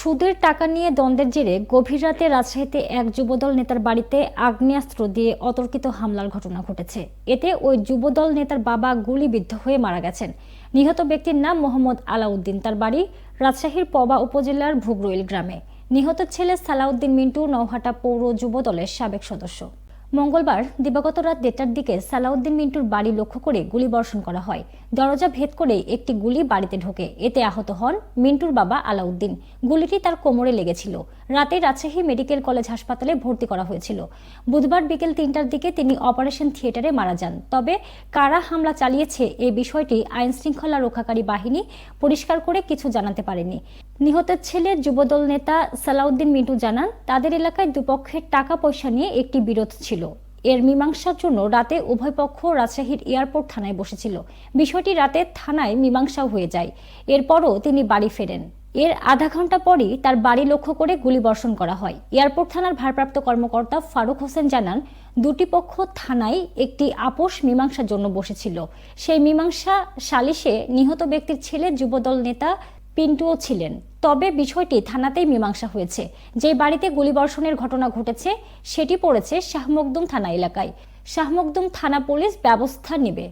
সুদের টাকা নিয়ে দ্বন্দ্বের জেরে গভীর রাতে রাজশাহীতে এক যুবদল নেতার বাড়িতে আগ্নেয়াস্ত্র দিয়ে অতর্কিত হামলার ঘটনা ঘটেছে। এতে ওই যুবদল নেতার বাবা গুলিবিদ্ধ হয়ে মারা গেছেন। নিহত ব্যক্তির নাম মোহাম্মদ আলাউদ্দিন। তার বাড়ি রাজশাহীর পবা উপজেলার ভুগরইল গ্রামে। নিহত ছেলে সালাউদ্দিন মিন্টু নৌহাটা পৌর যুবদলের সাবেক সদস্য। মঙ্গলবার দিবাগত রাত দেড়টার দিকে সালাউদ্দিন মিন্টুর বাড়ি লক্ষ্য করে গুলিবর্ষণ করা হয়। দরজা ভেদ করে একটি গুলি বাড়িতে ঢোকে। এতে আহত হন মিন্টুর বাবা আলাউদ্দিন। গুলিটি তার কোমরে লেগেছিল। রাতে রাজশাহী মেডিকেল কলেজ হাসপাতালে ভর্তি করা হয়েছিল। বুধবার বিকেল তিনটার দিকে তিনি অপারেশন থিয়েটারে মারা যান। তবে কারা হামলা চালিয়েছে এই বিষয়টি আইন শৃঙ্খলা রক্ষাকারী বাহিনী পরিষ্কার করে কিছু জানাতে পারেনি। নিহতের ছেলে যুবদল নেতা সালাউদ্দিন মিন্টু জানান, তাদের এলাকায় দুপক্ষের টাকা পয়সা নিয়ে একটি বিরোধ ছিল। এর মীমাংসার জন্য রাতে উভয় পক্ষ রাজশাহীর এয়ারপোর্ট থানায় বসেছিল। বিষয়টি রাতে থানায় মীমাংসাও হয়ে যায়। এরপরও তিনি বাড়ি ফেরেন। এর আধা ঘণ্টা পরই তার বাড়ি লক্ষ্য করে গুলিবর্ষণ করা হয়। এয়ারপোর্ট থানার ভারপ্রাপ্ত কর্মকর্তা ফারুক হোসেন জানান, দুটি পক্ষ থানায় একটি আপোষ মীমাংসার জন্য বসেছিল। সেই মীমাংসা সালিশে নিহত ব্যক্তির ছেলে যুবদল নেতা পিন্টুও ছিলেন। তবে বিষয়টি থানাতেই মীমাংসা হয়েছে। যে বাড়িতে গুলিবর্ষণের ঘটনা ঘটেছে, সেটি পড়েছে শাহমকদুম থানা এলাকায়। শাহমকদুম থানা পুলিশ ব্যবস্থা নেবে।